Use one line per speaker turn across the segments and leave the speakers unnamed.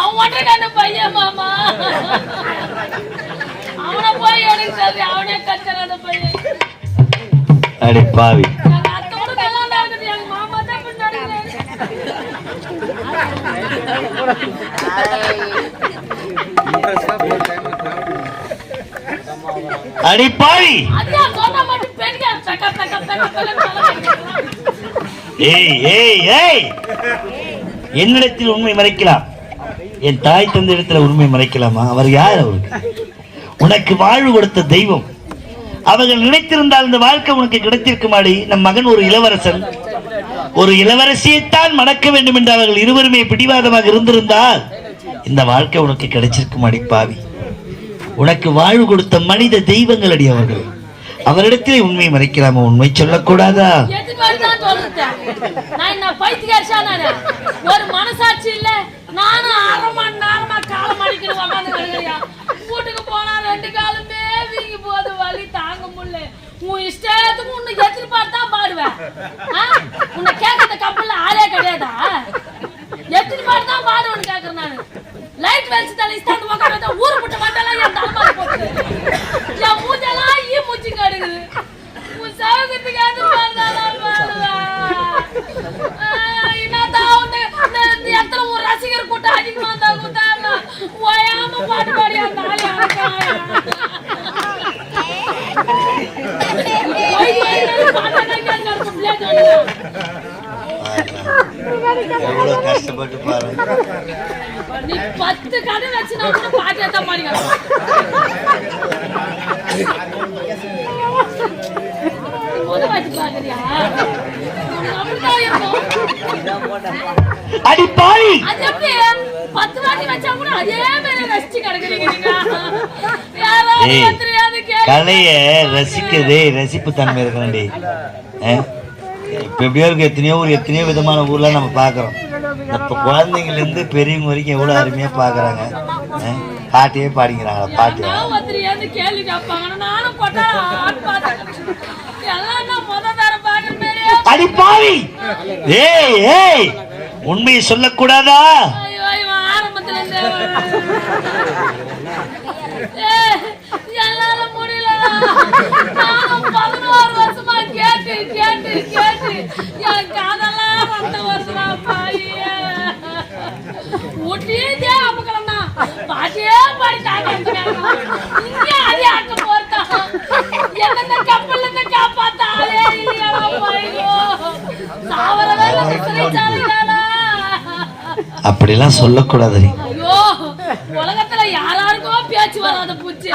அவன் அந்த பையன் மாமா அவனை போய் எனக்கு சொல்லி அவனே கத்துற அந்த பையன்
அடி பாவி அடி பாவி
அதான் சொன்ன மட்டும் பெரிய சக்க சக்க சக்க
ஏய் ஏய் ஏய்! என்னிடத்தில் உண்மை மறைக்கலாம். என் தாய் தந்த இடத்துல உண்மை மறைக்கலாமா? அவர் யார் அவருக்கு உனக்கு வாழ்வு கொடுத்த தெய்வம். அவர்கள் நினைத்திருந்தால் இந்த வாழ்க்கை உனக்கு கிடைத்திருக்குமாடி? நம் மகன் ஒரு இளவரசன். ஒரு இளவரசியைத்தான் மணக்க வேண்டும் என்று அவர்கள் இருவருமே பிடிவாதமாக இருந்திருந்தால் இந்த வாழ்க்கை உனக்கு கிடைச்சிருக்குமாடி பாவி. உனக்கு வாழ்வு கொடுத்த மனித தெய்வங்கள் அடி அவர்கள். அவரிடத்தில் உண்மை மறைக்கலாமா? உண்மை சொல்லக்கூடாதா?
எதுக்கு நான் என்ன பைத்தியக்காரசா நானு? ஒரு மனசாட்சி இல்ல. நானும் அரை மணி நேரமா காலம் அடிக்கிற உட்காந்து கிடக்குறியா? வீட்டுக்கு போனா ரெண்டு காலுமே வீங்கி போகுது. வலி தாங்க முடியல. உன் இஷ்டத்துக்கு உன்னை எதிர்பார்த்து தான் பாடுவேன் ஆ? உன்னை கேட்கற கப்பல்ல ஆளே கிடையாதா எதிர்பார்த்து தான் பாடுவேன்னு கேட்கறேன் நானு லைட் வெளிச்சு தலை இஸ்தாந்து உட்கார வச்சா ஊரு புட்ட மாட்டெல்லாம் என் தலைமாரி போகுது என் மூஞ்செல்லாம் ஈ மூச்சு கடுக்குது உன் சவகத்துக்கு அது மாதிரிதான் என்னதான் வந்து இந்த இடத்துல ஒரு ரசிகர் கூட்டம் அதிகமா இருந்தா கூட்டாங்க ஓயாம பாட்டு பாடி அந்த ஆளு
எவ்வளவு கஷ்டப்பட்டு பாருங்க.
நீ பத்து கடை வச்சு நான் பாட்டு ஏத்த பாருங்க முத வாட்டி பாக்குறியா அப்படிதான் இருக்கும்
அடி
எப்படி? பத்து வாட்டி வச்சா கூட அதே மாதிரி ரசிச்சு கிடக்குறீங்க.
கலைய ரசிக்கிறதே ரசிப்பு தன்மை இருக்கணும்டி? இப்ப எப்படியோ இருக்கு எத்தனையோ ஒரு எத்தனையோ விதமான ஊர்ல நம்ம பாக்குறோம் இப்ப குழந்தைங்கள்ல இருந்து பெரியவங்க வரைக்கும் எவ்வளவு அருமையா பாக்குறாங்க அஹ்? பாட்டையே பாடிக்கிறாங்களா பாட்டு
யாராவது ஒருத்தரையாவது கேள்வி கேட்பாங்க நானும் கொட்டார ஆட் பார்த்தேன் எல்லாம் நான் முத தர பாக்குற மாதிரியே
அடி பாவி ஏய் ஏய் உண்மையை சொல்லக்கூடாதா?
ஐயோ ஆரம்பத்துல இருந்தே ஏய், என்னால முடியலடா. நானும் பதினோரு வருஷமா கேட்டு கேட்டு கேட்டு என் காதெல்லாம் ரத்த வருஷமா பாயே ஊட்டியே அமுக்கலண்ணா பாட்டியே பாடி தாங்க இங்கே அதே ஆக்க போறதா என்னென்ன கப்பல்ல இருந்து காப்பாத்த ஆளே இல்லையாடா பாய்யோ சாவர வேலை சிறைச்சாலையிலாடா
அப்படிலாம் சொல்லக்கூடாது
உலகத்துல யாராருக்கோ பேச்சு வராத பூச்சி.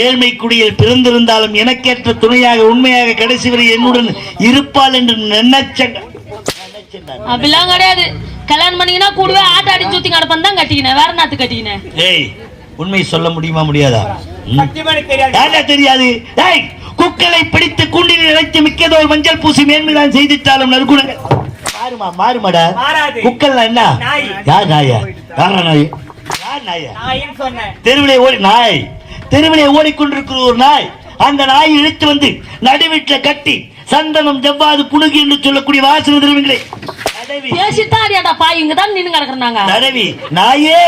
ஏழ்மை குடியில் பிறந்திருந்தாலும் எனக்கேற்ற துணையாக உண்மையாக கடைசி வரை என்னுடன் இருப்பாள் என்று நினைச்ச
அப்படிலாம் கிடையாது. கல்யாணம் பண்ணீங்கன்னா கூடவே ஆட்ட அடி சுத்தி கிடப்பன் தான் கட்டிக்கினேன் வேற நாத்து கட்டிக்கினேன்
ஏய் உண்மை சொல்ல முடியுமா முடியாதா? தெரியாது. ஏய் குக்களை பிடித்து கூண்டில் இறைத்து மிக்கதோர் மஞ்சள் பூசி மேன்மைதான் செய்திட்டாலும் நற்குணங்கள் மாறுமா மாறுமாடா.
மாறாது.
குக்கல்னா என்ன?
நாய்.
யார் நாயா? யாரா நாய்? யார் நாயா? தெருவிலே ஓடி நாய். தெருவிலே ஓடிக்கொண்டிருக்கிற ஒரு நாய். அந்த நாயை இழுத்து வந்து நடுவீட்டுல கட்டி சந்தனம் ஜவ்வாது புணுகு என்று சொல்லக்கூடிய வாசனை திரவங்களை
அடியாடா பாய் இங்க தான் நின்னு கிடக்குறாங்க.
தடவி நாயே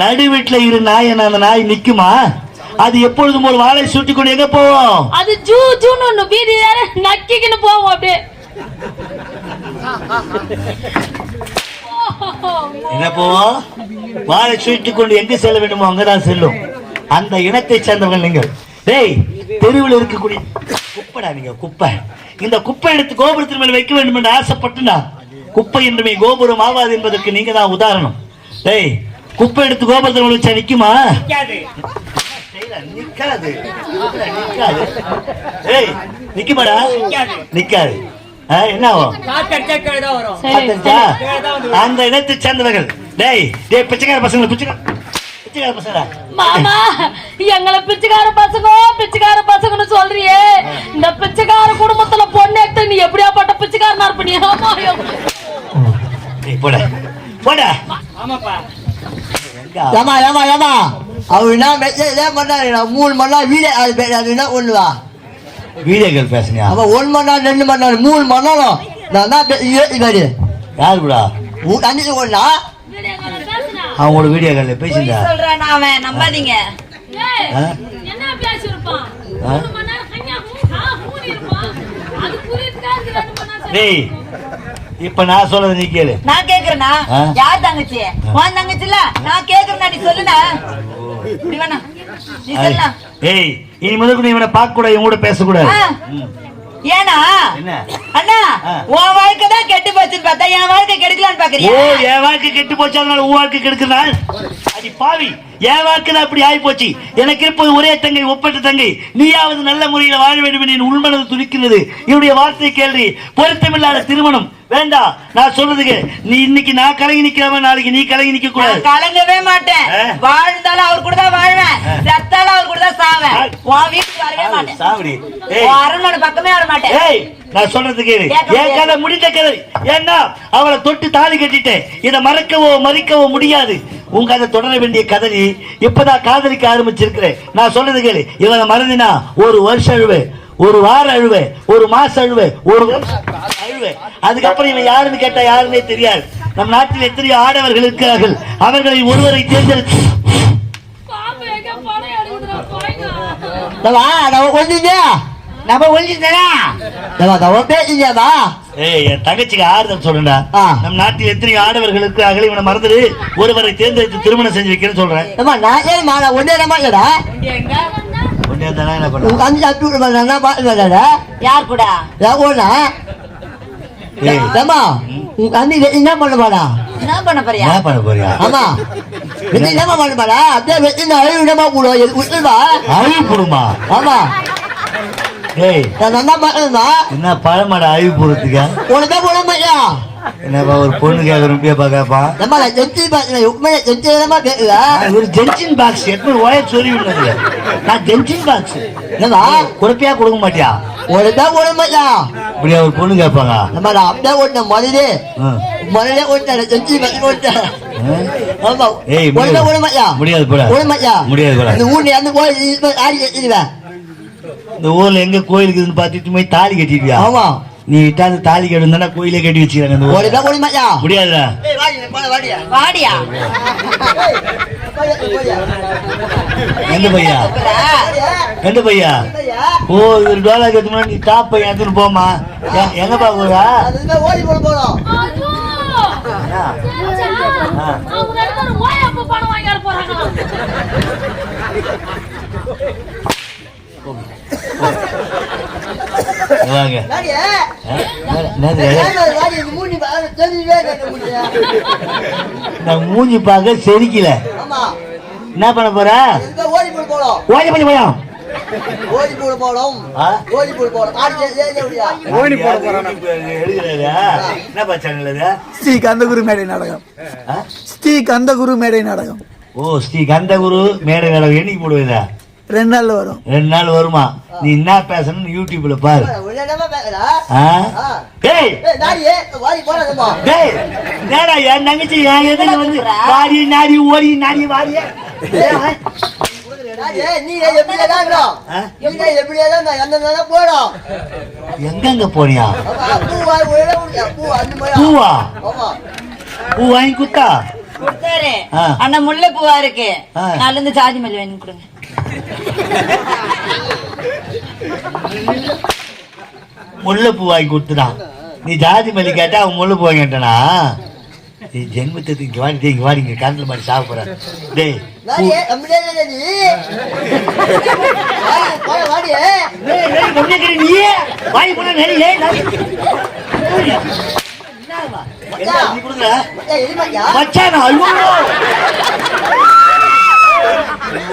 நடுவீட்டுல இரு நாய் அந்த நாய் நிக்குமா? அது எப்பொழுதும் ஒரு வாழை சுட்டி கொண்டு எங்க போவோம்?
அது ஜூ ஜூன்னு ஒண்ணு வீதி வேற நக்கிக்கின்னு போவோம் அப்படியே.
என்ன போவோம்? வாழை சுட்டி கொண்டு எங்க செல்ல வேண்டுமோ அங்கதான் செல்லும். அந்த இனத்தை சேர்ந்தவர்கள் நீங்கள். டேய் தெருவில் இருக்கக்கூடிய குப்பைடா நீங்க குப்பை. இந்த குப்பை எடுத்து கோபுரத்தின் மேல் வைக்க வேண்டும் என்று ஆசைப்பட்டுனா குப்பை என்றுமே கோபுரம் ஆகாது என்பதற்கு நீங்க தான் உதாரணம். டேய் குப்பை எடுத்து கோபுரத்தின் மேல் வச்சா நிக்குமா?
நிக்காது.
நிக்காது. ஏய் நிக்குமாடா?
நிக்காது.
என்ன ஆகும். அந்த இனத்தை சேர்ந்தவர்கள். டேய் டேய் பிச்சைக்கார பசங்க பிச்சைக்கார பிச்சைக்கார பசங்களா?
மாமா எங்களை பிச்சைக்கார பசங்க பிச்சைக்கார பசங்கன்னு சொல்றியே. இந்த பிச்சைக்கார குடும்பத்துல பொண்ணு எடுத்து நீ எப்படியாப்பட்ட பிச்சைக்காரனா இருப்ப நீ? ஆமா
டேய் போட. போட.
ஏமா ஏமா ஏமா அவர் என்ன மெசேஜ் பண்ணாரு? மூணு மணி நேரம் வீடியோ அது அது என்ன பண்ணுவா
வீடியோக்கள் பேசுனியா?
அவன் ஒரு மணி நேரம் ரெண்டு மணி நேரம் மூணு மணி நேரம். நான் தான் பேசி
யார் கூட?
தண்ணிக்கு ஒண்ணா?
வீடியோ கால்ல
அவங்களோட பேசியிருந்தா?
சொல்றான் அவன்? நம்பாதீங்க.
ஏய்,
ஆ?
என்ன பேசியிருப்பான்?
ஆ?
மூணு மணி நேரம் கன்யா மூ- ஆ, மூணு இருப்பான். அது புரியுதுக்கா, இது ரெண்டு மணி நேரம்
டேய்
சரி.
இப்ப நான் சொல்றது நீ கேளு.
நான் கேக்குறேனா? யார் தங்கச்சி? உன் தங்கச்சி இல்ல நான் கேக்குறேனா? நீ சொல்லுனா இப்படி வேணா. நீ சொல்லுனா
ஏய் இனி முதல்ல நீ இவனை பார்க்க கூடாது இவன் கூட.
ஏனா
என்ன?
அண்ணா. உன் வாழ்க்கை தான் கெட்டு போச்சுன்னு பார்த்தா என் வாழ்க்கை கெடுக்கலான்னு
ஓ
பாக்குறியா
என் வாழ்க்கை கெட்டு போச்சு அதனால உன் வாழ்க்கை கெடுக்கிறாள் அடி பாவி என் வாழ்க்கை தான் அப்படி ஆகி போச்சு எனக்கு இருப்பது ஒரே தங்கை ஒப்பற்ற தங்கை. நீயாவது நல்ல முறையில் வாழ வேண்டும் என்று என் உள்மனது துடிக்கிறது இவருடைய வார்த்தை கேள்வி. பொருத்தமில்லாத திருமணம். வேண்டாம் நான் சொல்றதுக்கு நீ இன்னைக்கு நான் கலங்கி நிக்கிறவன் நாளைக்கு நீ கலங்கி நிக்க கூடாது.
கலங்கவே மாட்டேன். வாழ்ந்தாலும் அவர் கூட தான் வாழ்வேன். செத்தாலும் அவர் கூட தான் சாவேன். உன் வீட்டுக்கு வரவே மாட்டேன்.
சாவடி. ஏய்.
உன் அரண்மனை பக்கமே வர மாட்டேன்.
ஏய் நான் சொல்றது கேளு. என் கதை முடிந்த கதை. ஏன்னா அவளை தொட்டு தாலி கட்டிட்டேன். இதை மறக்கவோ மதிக்கவோ முடியாது. உன் கதை தொடர வேண்டிய கதை இப்பதான் காதலிக்க ஆரம்பிச்சிருக்கிறேன். நான் சொல்றது கேளு. இவனை மறந்தினா ஒரு வருஷம் ஒரு வாரம் அழுவே ஒரு மாசம் அழுவே ஒரு வருஷம் அழுவே. அதுக்கப்புறம் இவன் யாருன்னு கேட்டா யாருன்னே தெரியாது. நம் நாட்டில் எத்தனையோ ஆடவர்கள் இருக்கிறார்கள். அவர்களில் ஒருவரை தேர்ந்தெடுத்து.
நம்ம நம்ம பேசிங்கம்மா
ஏய் என் தங்கச்சிக்கு ஆறுதல் சொல்றேன்டா
ஆ.
நம் நாட்டில் எத்தனையோ ஆடவர்கள் இருக்கிறார்கள். இவனை மறந்துடு. ஒருவரை தேர்ந்தெடுத்து திருமணம் செஞ்சு வைக்கிறேன்னு சொல்றேன்.
நான் ஒன்னே இல்லடா?
என்ன பண்ண
உன் தம்பி சாப்பிட்டு விடுமா நான் பாத்துக்கடா
யார் கூட?
நான் ஓடா
ஏய்.
ஏமா வெட்டி என்ன பண்ண மாடா
என்ன பண்ண போறியா?
என்ன பண்ண போறியா?
ஆமா. என்னமா பண்ண மாடா அப்படியே வெட்டி நான் அழுவி விடமா கூட விட்டுருவா?
அழிவு போடுமா?
ஆமா.
ஏய்.
நான் நல்லா பாக்கணுமா
என்ன பழமாடா அழிவு போடுறதுக்கு?
உனக்கே போட மாட்டியா?
என்னப்பா ஒரு பொண்ணு கேட்க ருப்பியா கேட்பான்
நம்ம செஞ்சு பாக்கிறேன் உண்மையை செஞ்சு கேட்கல
ஒரு ஜென்சின் பாக்ஸ் எப்படி ஓய சொறி விடுறது நான் ஜென்சின் பாக்ஸ்
என்னவா
குழப்பையா கொடுக்க மாட்டியா?
உனக்கே போட மாட்டியா
இப்படியா ஒரு பொண்ணு கேட்பாங்க
நம்ம நான் அப்படியே ஓட்டின முதலே. முதலே ஓட்டேன் ஆமா
ஏய், முடியாது.
உனக்கே போட மாட்டியா
முடியாது, போடா.
போட மாட்டியா
முடியாது, போடா.
இந்த ஊர்ல அந்த கோயில் ஆடி கட்டிடுவேன்.
இந்த ஊர்ல எங்க கோயில் இருக்குதுன்னு போய் தாலி கட்டிடுவியா?
ஆமா.
நீ இட்டாந்து தாலி கட்டுனா கோயிலே கட்டி வச்சுக்கிறாங்க ஊர்ல.
உனக்கே போட மாட்டியா
முடியாதுடா.
ஏய் வாடி போட வாடியா.
வாடியா.
எந்த பையா? எந்த பையா? ஓ இவர் டோலா கத்து நீ டாப் பையன் எடுத்துட்டு போமா எங்க பாக்குறா
ஓடி போட போறோம்.
போறாங்க.
வாங்க. நான் மூஞ்சி பார்க்க செரிக்கல.
ஆமா.
என்ன பண்ண போற?
ஓடி
பண்ணி போயா?
ஓடி போட போறோம்? ஓடி போட போறோம்.
ஓடி போட என்ன பச்சாங்க
ஸ்ரீ கந்தகுரு மேடை நாடகம்? ஸ்ரீ கந்தகுரு மேடை நாடகம்.
ஓ ஸ்ரீ கந்தகுரு மேடை வேலை என்னைக்கு போடுவீங்க
ரெண்டு நாள்ல வரும்.
ரெண்டு நாள் வருமா? நீ என்ன பேசணும்னு யூடியூப்ல பாரு. என்னடா என் தங்கச்சி என் எதிரில வந்து வாடி நாடி ஓடி நாடி
போறோம்
எங்கெங்க போனியா?
அந்த
பூவா? பூ வாங்கி குத்தா?
கொடுத்தாரு.
ஆ.
அண்ணா முல்லை பூவா இருக்கு.
ஆ.
நாலுல இருந்து சாதி மல்லி வேணும் கொடுங்க.
முல்லை பூ வாங்கி கொடுத்துட்டான் நீ ஜாதி மல்லி கேட்டா அவன் முல்லை பூ வாங்கி கேட்டானா? நீ ஜென்மத்துக்கு இங்க வாடி இங்க வாடி இங்க கரண்ட்ல மாதிரி சாப்பிட டேய் மச்சான். ஐயோ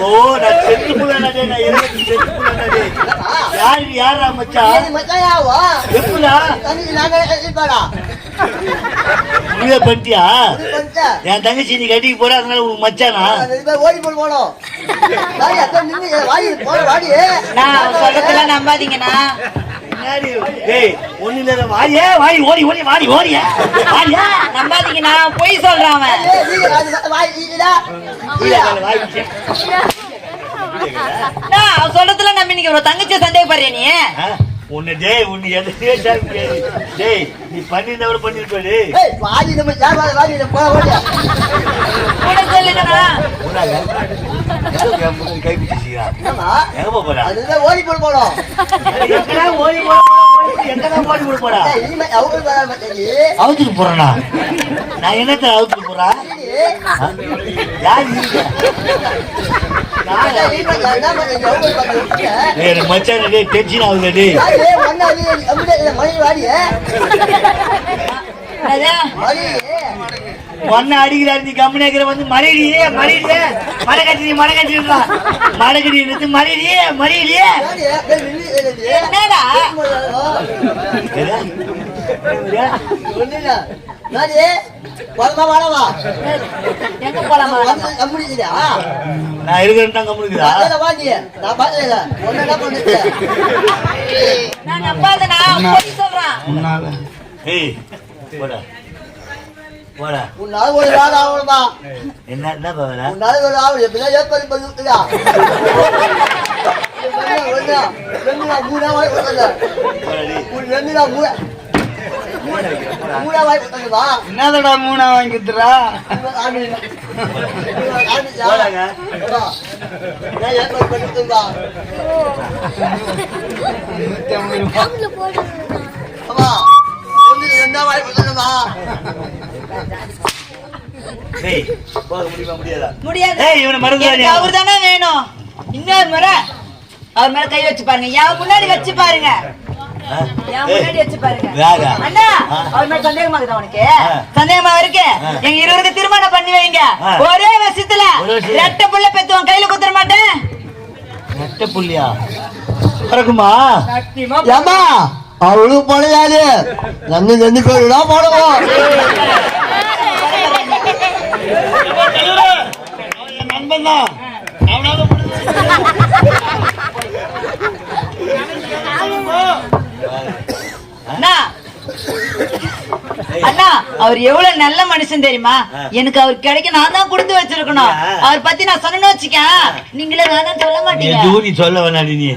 ஓ நான் செத்து புள்ளடா டேய் நான் இறந்து செத்து புள்ளடா டேய் யார் யாரா மச்சான்?
இது மச்சாயாவா?
எப்படா?
தண்ணி நாங்க
நீயே என் தங்கச்சி நீ கட்டிக்கு போற அதனால உனக்கு மச்சானா?
ஓடி போட போனோம் நின்னு வாடி
நான் சொல்றதெல்லாம் நம்பாதீங்கண்ணா
ஒண்ணு இல்ல வாரியா வாரி ஓடி ஓடி வாரி ஓடியா. வாரியா
நம்பாதீங்க நான் பொய் சொல்றான் சொல்றதுல நம்பி நீங்க ஒரு தங்கச்சி சந்தேகப்படுறியா நீ?
உன்னை டேய் உன்னை எதையே டேய் நீ பண்ணிருந்தவரை பண்ணிருப்பாரு
ஏய், வாய் நம்ம யார் நம்ம போடா,
சொல்லுங்கண்ணா
ஓடி போட போறோம்.
ஓடி. அவுத்துட்டு போறேனா நான் என்னத்த அவுத்துட்டு போறா
ஏய்,
யார் நீங்க?
ஏய், இனிமே நான் என்ன பண்றது? அவங்க வர மாட்டேங்குது.
டேய், எனக்கு மச்சான் டேய் டென்ஷன் ஆகுது டேய்
யாரு? ஒண்ணா நீ, அப்படியே இந்த மணி வாடியே.
ஒன்ன அடிக்கிறாரு நீ கம்பெனி இருக்கிற வந்து மறையிடியே மறையிடியே மடை கட்டி மடை கட்டிடுறா மடை கட்டி
நில்லு, ஏய், நில்லு.
என்னடா
கம்முனிக்குதா?
நான் இருக்கிறேன்
நீ. நான்
நம்பாதனா சொல்றான்
ஏய் போடா
உன்னால ஒரு நாள் ஆகணுமா?
என்ன என்ன பாவனா
உன்னால ஒரு எப்படிதான் ஏற்பாடு. ரெண்டு நாள், மூணு நாள் வாய் கொடுத்தது.
போடா டேய்.
ஒரு ரெண்டு நாள், மூணு. மூணு நாள் வாய் கொடுத்ததுமா?
என்னதடா மூணா வாங்கி குத்துறா
ஆண்டு ஆண்டு
போடாங்க.
ஏன் ஏற்பாடு பண்ணி விட்டுடா? அம்மா, ஒண்ணு, ரெண்டு நாள் வாய் கொடுத்ததுமா?
டேய் போக முடியுமா முடியாதா?
முடியாது.
ஏய் இவனை மறந்துடாதே.
எனக்கு அவர் தானே வேணும். இன்னொரு முறை. அவர் மேல கை வச்சு பாருங்க. என் முன்னாடி வச்சு பாருங்க. திருமணம் பண்ணி வைங்க. ஒரே வருஷத்துல. ரெட்டை புள்ள பெத்துவன் கையில குத்துற மாட்டேன்.
நெட்ட புள்ளியா? பிறகுமா
அவளும் பழையாளு நம்ம ரெண்டு பேரும் தான் போடுவோம்.
அண்ணா. அண்ணா அவர் எவ்வளவு நல்ல மனுஷன் தெரியுமா. எனக்கு அவர் கிடைக்க நான் தான் கொடுத்து வச்சிருக்கணும். அவர் பத்தி நான் சொன்னேன்னு வச்சுக்க நீங்களே வேணாம்னு சொல்ல மாட்டீங்க.
நீ சொல்ல வேணாடி நீ.